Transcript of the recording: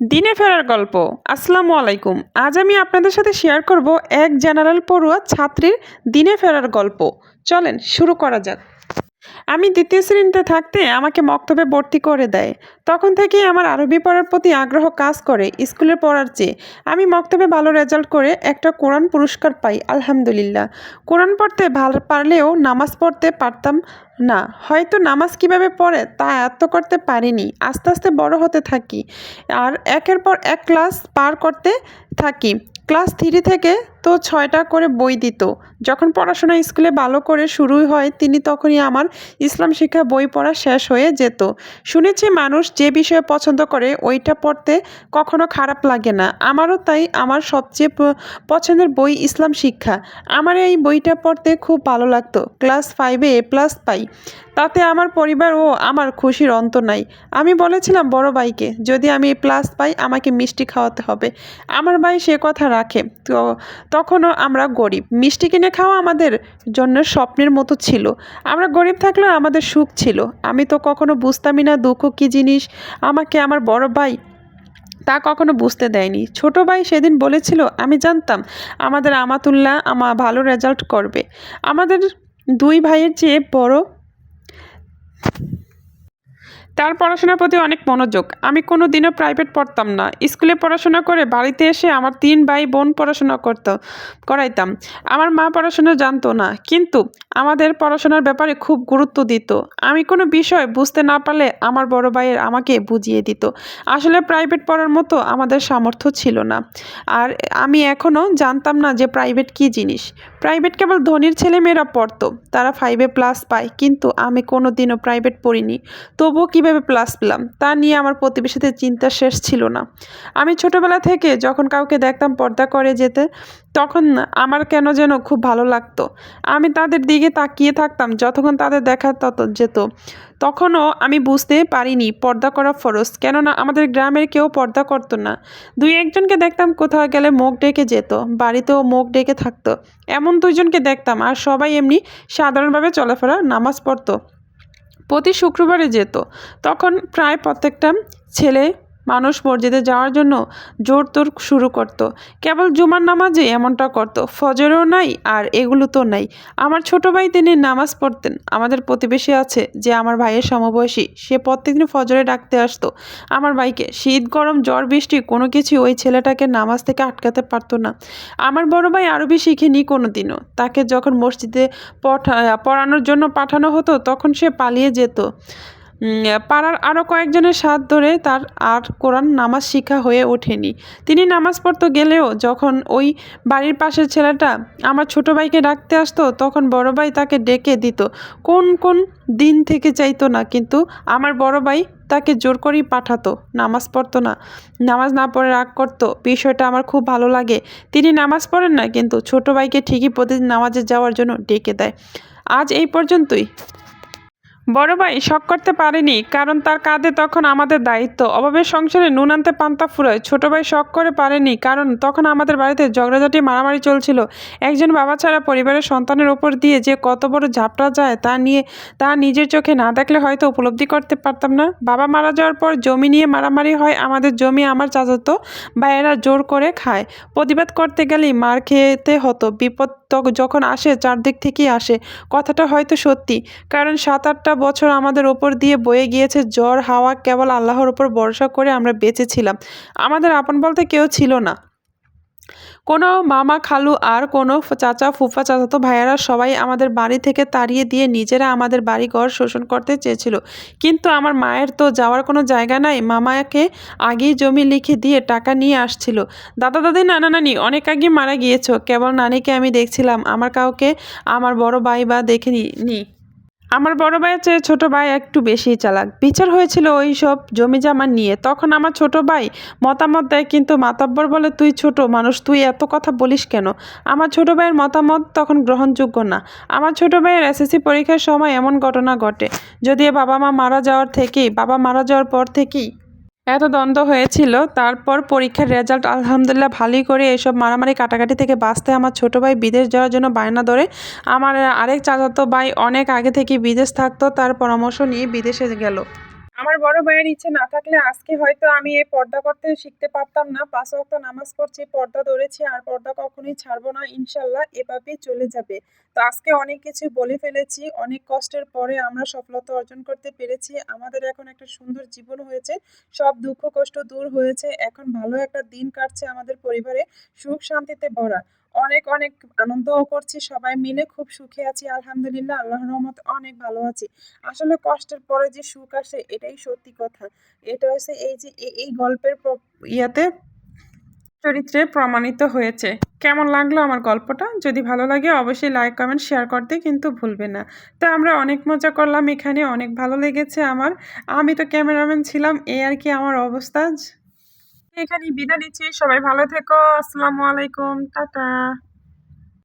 দিনে ফেরার গল্প। আসসালামু আলাইকুম। আজ আমি আপনাদের সাথে শেয়ার করব এক জেনারেল পড়ুয়া ছাত্রীর দিনে ফেরার গল্প। চলেন শুরু করা যাক। আমি দ্বিতীয় শ্রেণীতে থাকতে আমাকে মক্তবে ভর্তি করে দেয়। তখন থেকেই আমার আরবি পড়ার প্রতি আগ্রহ কাজ করে স্কুলে পড়ার চেয়ে। আমি মক্তবে ভালো রেজাল্ট করে একটা কোরআন পুরস্কার পাই, আলহামদুলিল্লাহ। কোরআন পড়তে ভালো পারলেও নামাজ পড়তে পারতাম না। হয়তো নামাজ কীভাবে পড়ে তা আয়ত্ত করতে পারিনি। আস্তে আস্তে বড় হতে থাকি। আর একের পর এক ক্লাস পার করতে থাকি। ক্লাস থ্রি থেকে তো ছয়টা করে বই দিত। যখন পড়াশোনা স্কুলে ভালো করে শুরু হয়, তিনি তখনই আমার ইসলাম শিক্ষা বই পড়া শেষ হয়ে যেত। শুনেছি মানুষ যে বিষয়ে পছন্দ করে, ওইটা পড়তে কখনো খারাপ লাগে না। আমারও তাই, আমার সবচেয়ে পছন্দের বই ইসলাম শিক্ষা। আমার এই বইটা পড়তে খুব ভালো লাগতো। ক্লাস ফাইভে এ প্লাস পাই। তাতে আমার পরিবার ও আমার খুশির অন্ত নাই। আমি বলেছিলাম, বড় ভাইকে, যদি আমি প্লাস পাই, আমাকে মিষ্টি খাওয়াতে হবে। আমার ভাই সে কথা রাখে। তো তখনও আমরা গরিব। মিষ্টি কিনে খাওয়া আমাদের জন্য স্বপ্নের মতো ছিল। আমরা গরিব থাকলেও আমাদের সুখ ছিল। আমি তো কখনো বুঝতামই না দুঃখ কী জিনিস। আমাকে আমার বড় ভাই তা কখনো বুঝতে দেয়নি। ছোট ভাই সেদিন বলেছিল, আমি জানতাম আমাদের আমাতুল্লাহ আমা ভালো রেজাল্ট করবে। আমাদের দুই ভাইয়ের চেয়ে বড় তার পড়াশোনার প্রতি অনেক মনোযোগ। আমি কোনো দিনও প্রাইভেট পড়তাম না। স্কুলে পড়াশোনা করে বাড়িতে এসে আমার তিন ভাই বোন পড়াশোনা করত, করাইতাম। আমার মা পড়াশোনা জানতো না, কিন্তু আমাদের পড়াশোনার ব্যাপারে খুব গুরুত্ব দিত। আমি কোনো বিষয় বুঝতে না পারলে আমার বড় ভাইয়ের আমাকে বুঝিয়ে দিত। আসলে প্রাইভেট পড়ার মতো আমাদের সামর্থ্য ছিল না। আর আমি এখনও জানতাম না যে প্রাইভেট কী জিনিস। প্রাইভেট কেবল ধনীর ছেলেমেয়েরা পড়তো। তারা ফাইভে প্লাস পায়, কিন্তু আমি কোনো দিনও প্রাইভেট পড়িনি। তবুও কীভাবে প্লাস পেলাম, তা নিয়ে আমার প্রতিবেশীদের চিন্তা শেষ ছিল না। আমি ছোটবেলা থেকে যখন কাউকে দেখতাম পর্দা করে যেতে, তখন আমার কেন যেন খুব ভালো লাগতো। আমি তাদের দিকে তাকিয়ে থাকতাম, যতক্ষণ তাদের দেখা তত যেত। তখনও আমি বুঝতে পারিনি পর্দা করা ফরজ, কেননা আমাদের গ্রামের কেউ পর্দা করতো না। দুই একজনকে দেখতাম কোথাও গেলে মুখ ডেকে যেত, বাড়িতেও মুখ ডেকে থাকতো। এমন দুইজনকে দেখতাম, আর সবাই এমনি সাধারণভাবে চলাফেরা, নামাজ পড়তো। প্রতি শুক্রবারে যেত। তখন প্রায় প্রত্যেকটা ছেলে মানুষ মসজিদে যাওয়ার জন্য জোর তোর শুরু করত। কেবল জুমার নামাজে এমনটা করত। ফজরেও নাই আর এগুলো তো নাই। আমার ছোট ভাই তিনি নামাজ পড়তেন। আমাদের প্রতিবেশী আছে যে আমার ভাইয়ের সমবয়সী, সে প্রত্যেকদিন ফজরে ডাকতে আসতো। আমার ভাইকে, শীত, গরম, জ্বর, বৃষ্টি, কোনো কিছু ওই ছেলেটাকে নামাজ থেকে আটকাতে পারতো না। আমার বড় ভাই আরবি শিখেনি কোনো দিনও তাকে যখন মসজিদে পঠা, পড়ানোর জন্য পাঠানো হতো, তখন সে পালিয়ে যেত। পাড়ার আরও কয়েকজনের সাথ ধরে তার আর কোরআন নামাজ শিক্ষা হয়ে ওঠেনি। তিনি নামাজ পড়তে গেলেও যখন ওই বাড়ির পাশের ছেলেটা আমার ছোট ভাইকে ডাকতে আসতো, তখন বড় ভাই তাকে ডেকে দিত। কোন কোন দিন থেকে চাইতো না, কিন্তু আমার বড় ভাই তাকে জোর করেই পাঠাতো, নামাজ পড়তো না। নামাজ না পড়ে রাগ করতো, বিষয়টা আমার খুব ভালো লাগে। তিনি নামাজ পড়েন না, কিন্তু ছোট ভাইকে ঠিকই প্রতিদিন নামাজে যাওয়ার জন্য ডেকে দেয়। আজ এই পর্যন্তই। বড় ভাই, শখ করতে পারেনি, কারণ তার কাঁধে তখন আমাদের দায়িত্ব। অভাবের সংসারে নুন আনতে পান্তা ফুরায়। ছোট ভাই শখ করে পারেনি, কারণ তখন আমাদের বাড়িতে ঝগড়াঝাটি, মারামারি চলছিল। একজন বাবা ছাড়া পরিবারের সন্তানের ওপর দিয়ে যে কত বড় ঝাপটা যায়, তা নিয়ে, তা নিজের চোখে না দেখলে হয়তো উপলব্ধি করতে পারতাম না। বাবা মারা যাওয়ার পর জমি নিয়ে মারামারি হয়, আমাদের জমি আমার চাচাতো ভাইয়েরা জোর করে খায়। প্রতিবাদ করতে গেলেই মার খেতে হতো, বিপদ যখন আসে, চারদিক থেকেই আসে। কথাটা হয়তো সত্যি, কারণ সাত আটটা বছর আমাদের ওপর দিয়ে বয়ে গিয়েছে জ্বর, হাওয়া কেবল আল্লাহর ওপর ভরসা করে আমরা বেঁচেছিলাম। আমাদের আপন বলতে কেউ ছিল না। কোনো মামা খালু আর কোনো চাচা, ফুফা, চাচাতো ভাইয়েরা সবাই আমাদের বাড়ি থেকে তাড়িয়ে দিয়ে নিজেরা আমাদের বাড়ি ঘর শোষণ করতে চেয়েছিল। কিন্তু আমার মায়ের তো যাওয়ার কোনো জায়গা নাই। মামাকে আগেই জমি লিখে দিয়ে টাকা নিয়ে আসছিল। দাদা, দাদি, নানা, নানি, অনেক আগে মারা গিয়েছ। কেবল নানিকে আমি দেখছিলাম। আমার কাউকে আমার বড় ভাই বা দেখিনি। নি আমার বড় ভাইয়ের চেয়ে ছোট ভাই একটু বেশি চালাক। বিচার হয়েছিল ওই সব জমি জামা নিয়ে। তখন আমার ছোট ভাই মতামত দেয়, কিন্তু মাতাব্বর বলে, তুই ছোট মানুষ, তুই এত কথা বলিস কেন? আমার ছোট ভাইয়ের মতামত তখন গ্রহণযোগ্য না। আমার ছোট ভাইয়ের এসএসসি পরীক্ষার সময় এমন ঘটনা ঘটে। যদিও বাবা মা মারা যাওয়ার থেকেই, বাবা মারা যাওয়ার পর থেকেই এত দ্বন্দ্ব হয়েছিল। তারপর পরীক্ষার রেজাল্ট আলহামদুলিল্লাহ ভালোই করে এসব মারামারি কাটাকাটি থেকে বাঁচতে আমার ছোট ভাই বিদেশ যাওয়ার জন্য বায়না ধরে। আমার আরেক চাচাতো ভাই অনেক আগে থেকে বিদেশ থাকতো, তার পরামর্শ নিয়ে বিদেশে গেল। আমার বড় ভাইয়ের ইচ্ছে না থাকলে আজকে হয়তো আমি এই পর্দা করতে শিখতে পারতাম না। পাঁচ ওয়াক্ত নামাজ পড়ছি, পর্দা ধরেছি, আর পর্দা কখনোই ছাড়বো না। ইনশাল্লাহ এভাবেই চলে যাবে। তো আজকে অনেক কিছু বলে ফেলেছি। অনেক কষ্টের পরে আমরা সফলতা অর্জন করতে পেরেছি। আমাদের এখন একটা সুন্দর জীবন হয়েছে। সব দুঃখ কষ্ট দূর হয়েছে। এখন ভালো একটা দিন কাটছে আমাদের পরিবারে। সুখ শান্তিতে ভরা। অনেক অনেক আনন্দও করছি, সবাই মিলে খুব সুখে আছি, আলহামদুলিল্লাহ আল্লাহ রহমত, অনেক ভালো আছি। আসলে কষ্টের পরে যে সুখ আসে, এটাই সত্যি কথা। এটা হচ্ছে এই যে, এ- এই গল্পের প্র- ইয়াতে চরিত্রে প্রমাণিত হয়েছে। কেমন লাগল আমার গল্পটা? যদি ভালো লাগে, অবশ্যই লাইক কমেন্ট শেয়ার করতে কিন্তু ভুলবে না। তো আমরা অনেক মজা করলাম, এখানে অনেক ভালো লেগেছে আমার। আমি তো ক্যামেরাম্যান ছিলাম এই আর কি আমার অবস্থা? এখানে বিদায় নিচ্ছি। সবাই ভালো থেকো। আসসালামু আলাইকুম। টাটা।